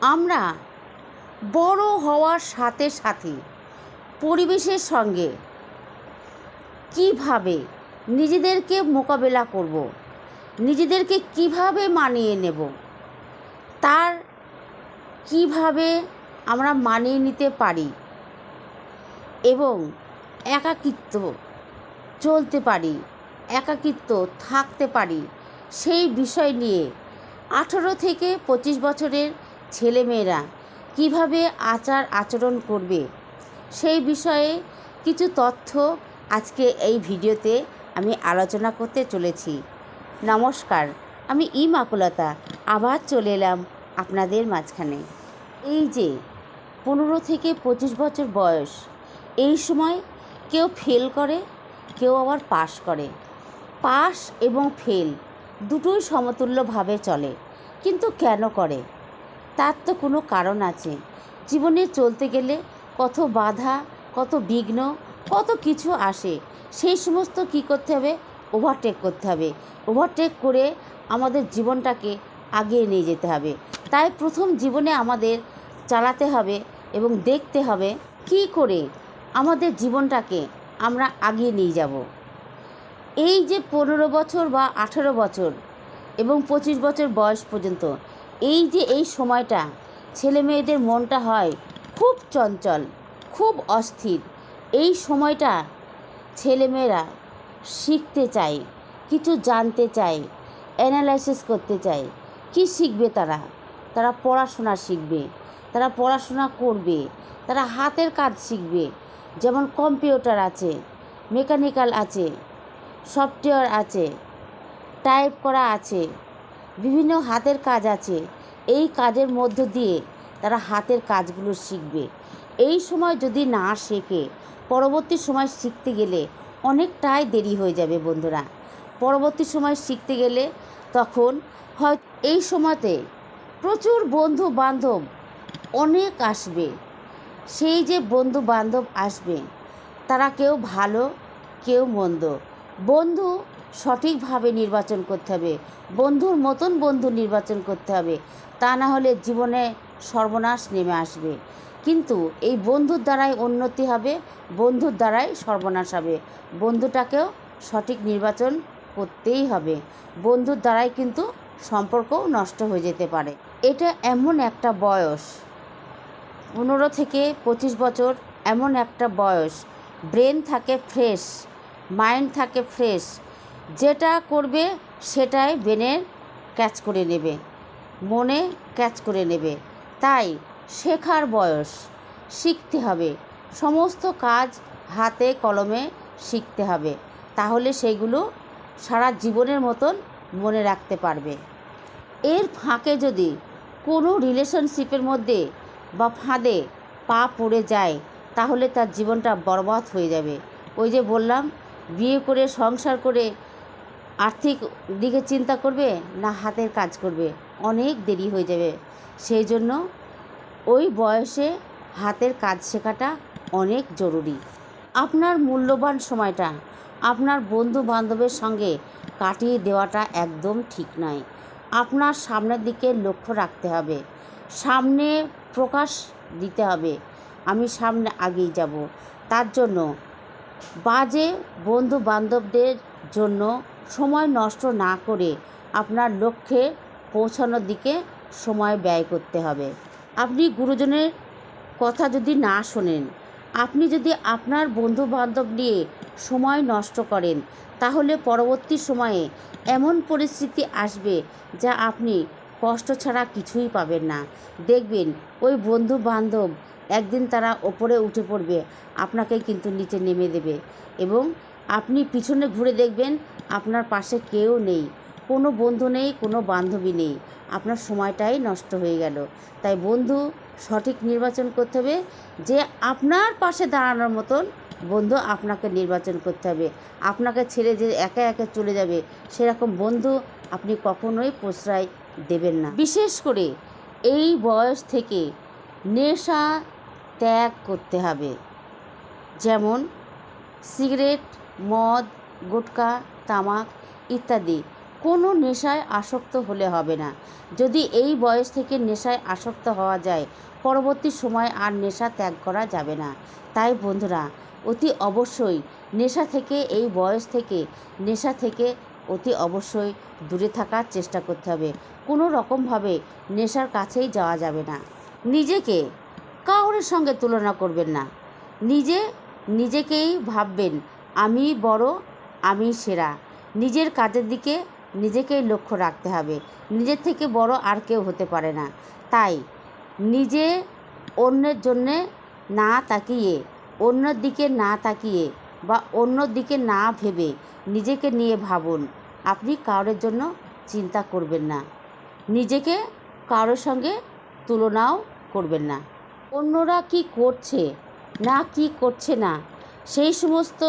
আমরা বড় হওয়ার সাথে সাথে পরিবেশের সঙ্গে কীভাবে নিজেদেরকে মোকাবেলা করব, নিজেদেরকে কীভাবে মানিয়ে নেব, তার কীভাবে আমরা মানিয়ে নিতে পারি এবং একাকিত্ব চলতে পারি, একাকিত্ব থাকতে পারি, সেই বিষয় নিয়ে আঠেরো থেকে পঁচিশ বছরের ছেলেমেয়েরা কীভাবে আচার আচরণ করবে? সেই বিষয়ে কিছু তথ্য আজকে এই ভিডিওতে আমি আলোচনা করতে চলেছি। নমস্কার, আমি ই মাকুলতা আবার চলে এলাম আপনাদের মাঝখানে। এই যে, পনেরো থেকে পঁচিশ বছর বয়স, এই সময় কেউ ফেল করে, কেউ আবার পাস করে। পাস এবং ফেল দুটোই সমতুল্যভাবে চলে, কিন্তু কেন করে? তার তো কোনো কারণ আছে। জীবনে চলতে গেলে কত বাধা, কত বিঘ্ন, কত কিছু আসে। সেই সমস্ত কী করতে হবে? ওভারটেক করতে হবে। ওভারটেক করে আমাদের জীবনটাকে আগিয়ে নিয়ে যেতে হবে। তাই প্রথম জীবনে আমাদের চালাতে হবে এবং দেখতে হবে কী করে আমাদের জীবনটাকে আমরা আগিয়ে নিয়ে যাব। এই যে পনেরো বছর বা আঠেরো বছর এবং পঁচিশ বছর বয়স পর্যন্ত এই যে এই সময়টা ছেলে মেয়েদের মনটা হয় খুব চঞ্চল, খুব অস্থির। এই সময়টা ছেলেমেয়েরা শিখতে চায়, কিছু জানতে চায় অ্যানালাইসিস করতে চায়। কি শিখবে তারা? তারা পড়াশোনা শিখবে, তারা পড়াশোনা করবে, তারা হাতের কাজ শিখবে। যেমন কম্পিউটার আছে, মেকানিক্যাল আছে, সফটওয়্যার আছে, টাইপ করা আছে বিভিন্ন হাতের কাজ আছে। এই কাজের মধ্য দিয়ে তারা হাতের কাজগুলো শিখবে। এই সময় যদি না শেখে, পরবর্তী সময় শিখতে গেলে অনেকটাই দেরি হয়ে যাবে বন্ধুরা। পরবর্তী সময় শিখতে গেলে তখন হয় এই সময়তে প্রচুর বন্ধু বান্ধব অনেক আসবে। সেই যে বন্ধু বান্ধব আসবে, তারা কেউ ভালো, কেউ মন্দ। বন্ধু সঠিকভাবে নির্বাচন করতে হবে। বন্ধুর মতন বন্ধু নির্বাচন করতে হবে। তা না হলে জীবনে সর্বনাশ নেমে আসবে। কিন্তু এই বন্ধুর দ্বারাই উন্নতি হবে, বন্ধুর দ্বারাই সর্বনাশ হবে। বন্ধুটাকেও সঠিক নির্বাচন করতেই হবে। বন্ধুর দ্বারাই কিন্তু সম্পর্কও নষ্ট হয়ে যেতে পারে। এটা এমন একটা বয়স, পনেরো থেকে পঁচিশ বছর এমন একটা বয়স। ব্রেন থাকে ফ্রেশ, মাইন্ড থাকে ফ্রেশ যেটা করবে সেটাই ব্রেনের ক্যাচ করে নেবে, মনে ক্যাচ করে নেবে। তাই শেখার বয়স, শিখতে হবে। সমস্ত কাজ হাতে কলমে শিখতে হবে। তাহলে সেইগুলো সারা জীবনের মতন মনে রাখতে পারবে। এর ফাঁকে যদি কোনো রিলেশনশিপের মধ্যে বা ফাঁদে পা পড়ে যায়, তাহলে তার জীবনটা বরবাদ হয়ে যাবে। ওই যে বললাম, বিয়ে করে, সংসার করে আর্থিক দিকে চিন্তা করবে না হাতের কাজ করবে। অনেক দেরি হয়ে যাবে। সেই জন্য ওই বয়সে হাতের কাজ শেখাটা অনেক জরুরি। আপনার মূল্যবান সময়টা আপনার বন্ধু বান্ধবের সঙ্গে কাটিয়ে দেওয়াটা একদম ঠিক নয়। আপনার সামনের দিকে লক্ষ্য রাখতে হবে। সামনে প্রকাশ দিতে হবে। আমি সামনে আগেই যাব। তার জন্য বাজে বন্ধু বান্ধবদের জন্য সময় নষ্ট না করে আপনার লক্ষ্যে পৌঁছানোর দিকে সময় ব্যয় করতে হবে। আপনি গুরুজনের কথা যদি না শোনেন, আপনি যদি আপনার বন্ধু বান্ধব নিয়ে সময় নষ্ট করেন, তাহলে পরবর্তী সময়ে এমন পরিস্থিতি আসবে যা আপনি কষ্ট ছাড়া কিছুই পাবেন না। দেখবেন, ওই বন্ধু বান্ধব একদিন তারা ওপরে উঠে পড়বে, আপনাকে কিন্তু নিচে নেমে দেবে এবং আপনি পিছনে ঘুরে দেখবেন আপনার পাশে কেউ নেই। কোনো বন্ধু নেই, কোনো বান্ধবী নেই। আপনার সময়টাই নষ্ট হয়ে গেল। তাই বন্ধু, সঠিক নির্বাচন করতে হবে। যে আপনার পাশে দাঁড়ানোর মতন বন্ধু আপনাকে নির্বাচন করতে হবে। আপনাকে ছেড়ে যে একা একা চলে যাবে, সেরকম বন্ধু আপনি কখনোই প্রশ্রয় দেবেন না। বিশেষ করে এই বয়স থেকে নেশা ত্যাগ করতে হবে। যেমন, সিগারেট মদ গুটখা তামাক ইত্যাদি। কোনো নেশায় আসক্ত হলে হবে না। যদি এই বয়স থেকে নেশায় আসক্ত হওয়া যায়, পরবর্তী সময় আর নেশা ত্যাগ করা যাবে না। তাই বন্ধুরা, অতি অবশ্যই নেশা থেকে, এই বয়স থেকে, নেশা থেকে অতি অবশ্যই দূরে থাকার চেষ্টা করতে হবে। কোনো রকমভাবে নেশার কাছেই যাওয়া যাবে না। নিজেকে কাউরের সঙ্গে তুলনা করবেন না। নিজে, নিজেকেই ভাববেন আমি বড়, আমি সেরা। নিজের কাজের দিকে নিজেকেই লক্ষ্য রাখতে হবে। নিজের থেকে বড় আর কেউ হতে পারে না। তাই নিজে অন্যের জন্যে না তাকিয়ে, অন্যের দিকে না তাকিয়ে বা অন্যর দিকে না ভেবে নিজেকে নিয়ে ভাবুন। আপনি কারোর জন্য চিন্তা করবেন না। নিজেকে কারোর সঙ্গে তুলনাও করবেন না। অন্যরা কি করছে, না কি করছে না, সেই সমস্ত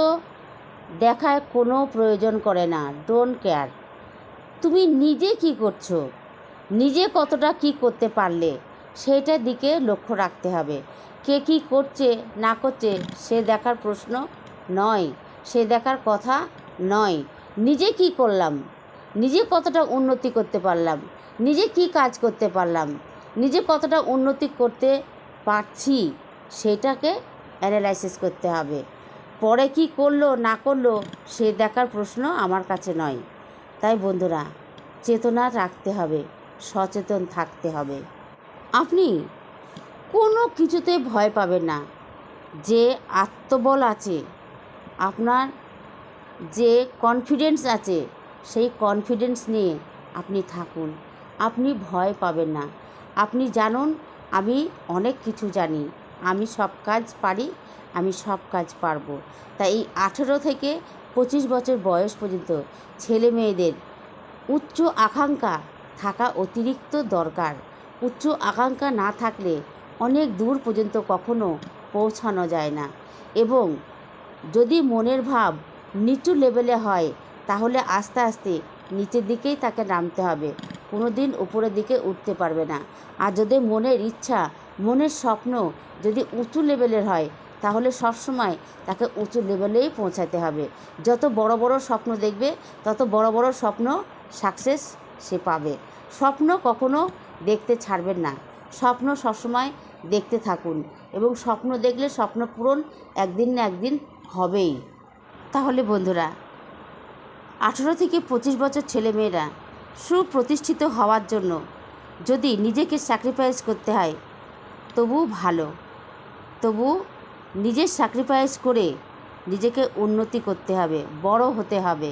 দেখায় কোনো প্রয়োজন করে না ডোন্ট কেয়ার তুমি নিজে কি করছ? নিজে কতটা কি করতে পারলে? সেইটার দিকে লক্ষ্য রাখতে হবে। কে কি করছে, না করছে, সে দেখার প্রশ্ন নয়। সে দেখার কথা নয়। নিজে কি করলাম? নিজে কতটা উন্নতি করতে পারলাম? নিজে কি কাজ করতে পারলাম? নিজে কতটা উন্নতি করতে পারছি? সেটাকে অ্যানালাইসিস করতে হবে। পরে কি করল, না করল, সে দেখার প্রশ্ন আমার কাছে নয়। তাই বন্ধুরা, চেতনা রাখতে হবে, সচেতন থাকতে হবে। আপনি কোনো কিছুতে ভয় পাবেন না। যে আত্মবল আছে, আপনার যে কনফিডেন্স আছে, সেই কনফিডেন্স নিয়ে আপনি থাকুন। আপনি ভয় পাবেন না। আপনি জানুন, আমি অনেক কিছু জানি। আমি সব কাজ পারি, আমি সব কাজ পারব। তাই এই আঠেরো থেকে পঁচিশ বছর বয়স পর্যন্ত ছেলে মেয়েদের উচ্চ আকাঙ্ক্ষা থাকা অতিরিক্ত দরকার। উচ্চ আকাঙ্ক্ষা না থাকলে অনেক দূর পর্যন্ত কখনো পৌঁছানো যায় না। এবং যদি মনের ভাব নিচু লেভেলে হয়, তাহলে আস্তে আস্তে নিচের দিকেই তাকে নামতে হবে। কোনো দিন উপরের দিকে উঠতে পারবে না। আর যদি মনের ইচ্ছা মনের স্বপ্ন যদি উঁচু লেভেলের হয়, তাহলে সবসময় তাকে উঁচু লেভেলেই পৌঁছাতে হবে। যত বড় বড় স্বপ্ন দেখবে, তত বড় বড় স্বপ্ন সাকসেস সে পাবে। স্বপ্ন কখনো দেখতে ছাড়বেন না। স্বপ্ন সবসময় দেখতে থাকুন এবং স্বপ্ন দেখলে স্বপ্ন পূরণ একদিন না একদিন হবেই। তাহলে বন্ধুরা, আঠেরো থেকে পঁচিশ বছর ছেলেমেয়েরা সুপ্রতিষ্ঠিত হওয়ার জন্য যদি নিজেকে স্যাক্রিফাইস করতে হয় তবু ভালো। তবু নিজের স্যাক্রিফাইস করে নিজেকে উন্নতি করতে হবে, বড় হতে হবে।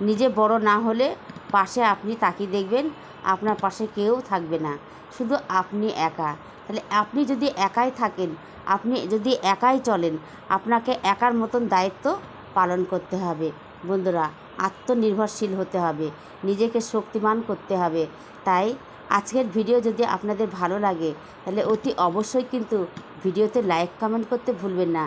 নিজে বড় না হলে পাশে আপনি তাকিয়ে দেখবেন আপনার পাশে কেউ থাকবে না। শুধু আপনি একা। তাহলে আপনি যদি একাই থাকেন, আপনি যদি একাই চলেন, আপনাকে একার মতন দায়িত্ব পালন করতে হবে। বন্ধুরা, আত্মনির্ভরশীল হতে হবে। নিজেকে শক্তিমান করতে হবে। তাই আজকের ভিডিও যদি আপনাদের ভালো লাগে, তাহলে অতি অবশ্যই কিন্তু ভিডিওতে লাইক কমেন্ট করতে ভুলবেন না।